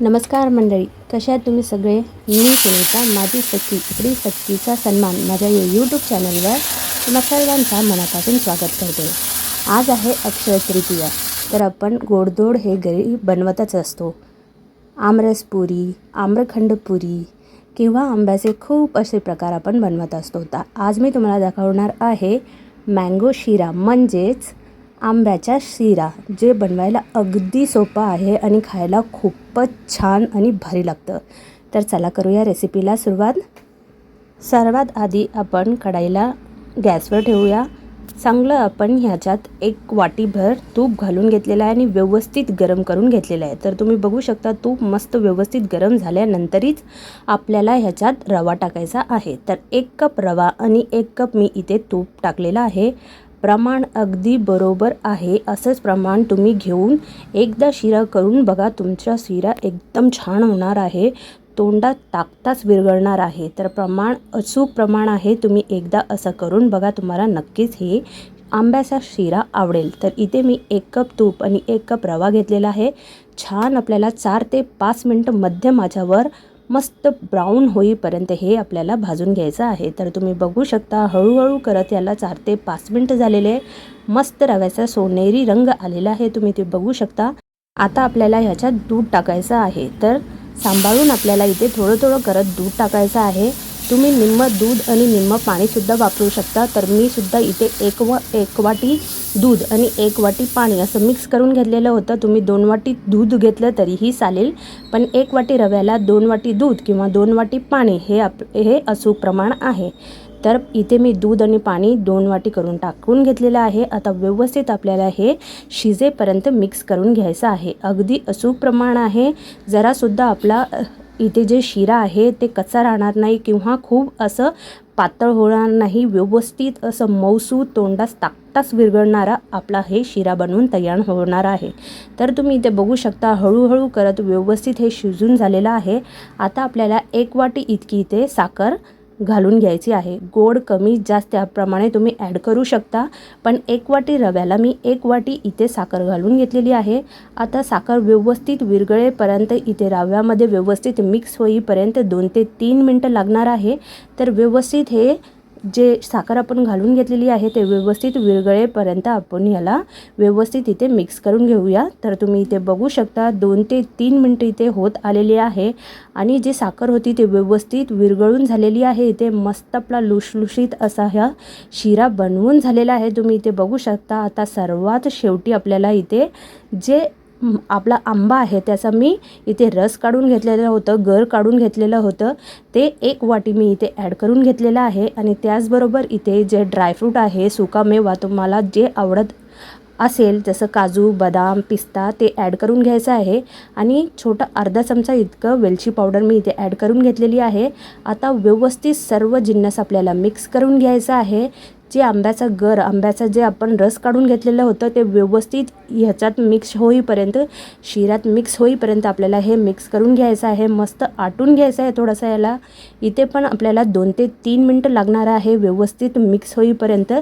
नमस्कार मंडळी कशा आहेत तुम्ही सगळे? मी सुनीता माझी सखी इकडी सखीचा सन्मान माझ्या या यूट्यूब चॅनलवर तुम्हा सर्वांचा मनापासून स्वागत करते. आज आहे अक्षय तृतीया तर आपण गोडधोड हे घरी बनवतच असतो. आमरस पुरी आम्रखंड पुरी किंवा आंब्याचे खूप असे प्रकार आपण बनवत असतो. तर आज मी तुम्हाला दाखवणार आहे मँगो शिरा म्हणजेच आंब्याचा शिरा जे बनवायला अगदी सोपं आहे आणि खायला खूपच छान आणि भारी लागतं. तर चला करूया रेसिपीला सुरुवात. सर्वात आधी आपण कढाईला गॅसवर ठेवूया. चांगलं आपण ह्याच्यात एक वाटीभर तूप घालून घेतलेलं आहे आणि व्यवस्थित गरम करून घेतलेलं आहे. तर तुम्ही बघू शकता तूप मस्त व्यवस्थित गरम झाल्यानंतरच आपल्याला ह्याच्यात रवा टाकायचा आहे. तर एक कप रवा आणि एक कप मी इथे तूप टाकलेलं आहे. प्रमाण अगदी बरोबर आहे असंच प्रमाण तुम्ही घेऊन एकदा शिरा करून बघा तुमचा शिरा एकदम छान होणार आहे तोंडात टाकताच विरघळणार आहे. तर प्रमाण अचूक प्रमाण आहे तुम्ही एकदा असं करून बघा तुम्हाला नक्कीच हे आंब्याचा शिरा आवडेल. तर इथे मी एक कप तूप आणि एक कप रवा घेतलेला आहे. छान आपल्याला चार ते पाच मिनटं मध्यम माझ्यावर मस्त ब्राऊन होईपर्यंत हे आपल्याला भाजून घ्यायचं आहे. तर तुम्ही बघू शकता हळूहळू करत याला चार ते पाच मिनटं झालेले मस्त रव्याचा सोनेरी रंग आलेला आहे. तुम्ही ते बघू शकता. आता आपल्याला ह्याच्यात दूध टाकायचं आहे. तर सांभाळून आपल्याला इथे थोडं थोडं करत दूध टाकायचं आहे. तुम्ही निम्म दूध आणि निम्म पाणीसुद्धा वापरू शकता तर मी सुद्धा इथे एक व एक वाटी दूध आणि एक वाटी पाणी असं मिक्स करून घेतलेलं होतं. तुम्ही दोन वाटी दूध घेतलं तरीही चालेल पण एक वाटी रव्याला दोन वाटी दूध किंवा दोन वाटी पाणी हे आप हे अचूक प्रमाण आहे. तर इथे मी दूध आणि पाणी दोन वाटी करून टाकून घेतलेलं आहे. आता व्यवस्थित आपल्याला हे शिजेपर्यंत मिक्स करून घ्यायचं आहे. अगदी अचूक प्रमाण आहे. जरासुद्धा आपला इथे जे शिरा आहे ते कच्चा राहणार नाही किंवा खूप असं पातळ होणार नाही. व्यवस्थित असं मौसू तोंडास ताकतास विरघळणारा आपला हे शिरा बनवून तयार होणार आहे. तर तुम्ही इथे बघू शकता हळूहळू करत व्यवस्थित हे शिजून झालेलं आहे. आता आपल्याला एक वाटी इतकी इथे साखर घालून घ्यायची आहे. गोड कमी जास्त त्याप्रमाणे तुम्ही ॲड करू शकता. पण एक वाटी रव्याला मी एक वाटी इथे साखर घालून घेतलेली आहे. आता साखर व्यवस्थित विरघळेपर्यंत इथे रव्यामध्ये व्यवस्थित मिक्स होईपर्यंत दोन ते तीन मिनटं लागणार आहे. तर व्यवस्थित हे जे साखर आपण घालून घेतलेली आहे ते व्यवस्थित विरगळेपर्यंत आपण याला व्यवस्थित इथे मिक्स करून घेऊया. तर तुम्ही इथे बघू शकता दोन ते तीन मिनटं इथे होत आलेली आहे आणि जी साखर होती ते व्यवस्थित विरगळून झालेली आहे. इथे मस्त आपला लुशलुशीत असा ह्या शिरा बनवून झालेला आहे. तुम्ही इथे बघू शकता आता सर्वात शेवटी आपल्याला इथे जे आपला आंबा आहे त्याचा मी इथे रस काढून घेतलेलं होतं गर काढून घेतलेलं होतं. ते एक वाटी मी इथे ॲड करून घेतलेलं आहे आणि त्याचबरोबर इथे जे ड्रायफ्रूट आहे सुका मेवा तुम्हाला जे आवडत असेल जसं काजू बदाम पिस्ता ते ॲड करून घ्यायचं आहे. आणि छोटा अर्धा चमचा इतकं वेलची पावडर मी इथे ॲड करून घेतलेली आहे. आता व्यवस्थित सर्व जिन्नस आपल्याला मिक्स करून घ्यायचं आहे. जे आंब्याचा गर आंब्याचा जे आपण रस काढून घेतलेलं होतं ते व्यवस्थित ह्याच्यात मिक्स होईपर्यंत शिऱ्यात मिक्स होईपर्यंत आपल्याला हे मिक्स करून घ्यायचं आहे. मस्त आटून घ्यायचं आहे थोडंसं याला. इथे पण आपल्याला दोन ते तीन मिनटं लागणार आहे. व्यवस्थित मिक्स होईपर्यंत.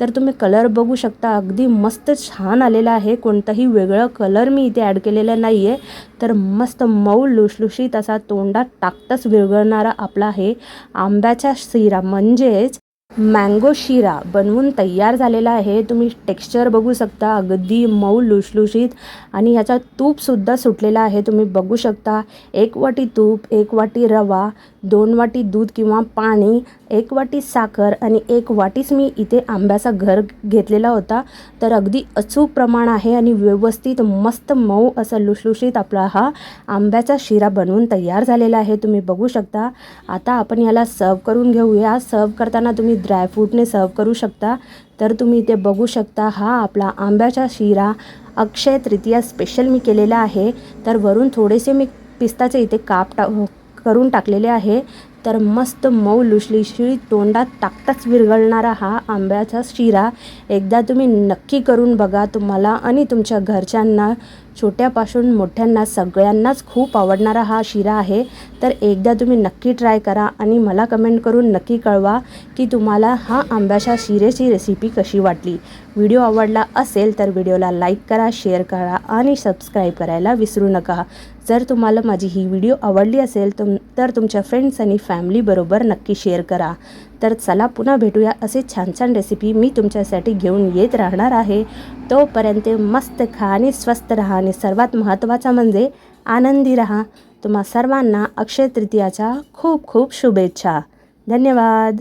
तर तुम्ही कलर बघू शकता. अगदी मस्त छान आलेला आहे. कोणताही वेगळं कलर मी इथे ॲड केलेला नाही आहे तर मस्त मऊ लुशलुशीत असा तोंडात टाकताच विरघळणारा आपला हे आंब्याचा शिरा. म्हणजेच मँगो शिरा बनवून तयार झालेला आहे. तुम्ही टेक्स्चर बघू शकता अगदी मऊ लुशलुशीत आणि ह्याचा तूपसुद्धा सुटलेला आहे. तुम्ही बघू शकता एक वाटी तूप एक वाटी रवा दोन वाटी दूध किंवा पाणी एक वाटी साखर आणि एक वाटीच मी इथे आंब्याचा घर घेतलेला होता. तर अगदी अचूक प्रमाण आहे आणि व्यवस्थित मस्त मऊ असं लुशलुशीत आपला हा आंब्याचा शिरा बनवून तयार झालेला आहे. तुम्ही बघू शकता. आता आपण याला सर्व करून घेऊया. सर्व करताना तुम्ही ड्रायफ्रूटने सर्व करू शकता. तर तुम्ही इथे बघू शकता हा आपला आंब्याचा शिरा अक्षय तृतीया स्पेशल मी केलेला आहे. तर वरून थोडेसे मी पिस्ताचे इथे काप टा करून टाकलेले आहे. तर मस्त मऊ लुशलिशी तोंडात टाकताच विरघळणारा हा आंब्याचा शिरा. एकदा तुम्ही नक्की करून बघा तुम्हाला आणि तुमच्या घरच्यांना. छोट्यापासून मोठ्यांना सगळ्यांनाच खूप आवडणारा हा शिरा आहे. तर एकदा तुम्ही नक्की ट्राय करा आणि मला कमेंट करून नक्की कळवा की तुम्हाला हा आंब्याच्या शिरेची रेसिपी कशी वाटली. व्हिडिओ आवडला असेल तर व्हिडिओला लाईक करा शेअर करा आणि सबस्क्राईब करायला विसरू नका. जर तुम्हाला माझी ही व्हिडिओ आवडली असेल तुम तर तुमच्या फ्रेंड्स आणि फॅमिलीबरोबर नक्की शेअर करा. तर चला पुन्हा भेटूया असे छान छान रेसिपी मी तुमच्यासाठी घेऊन येत राहणार आहे. तोपर्यंत मस्त खा आणि स्वस्त राहा आणि सर्वात महत्त्वाचा म्हणजे आनंदी राहा. तुम्हा सर्वांना अक्षय तृतीयाच्या खूप खूप शुभेच्छा. धन्यवाद.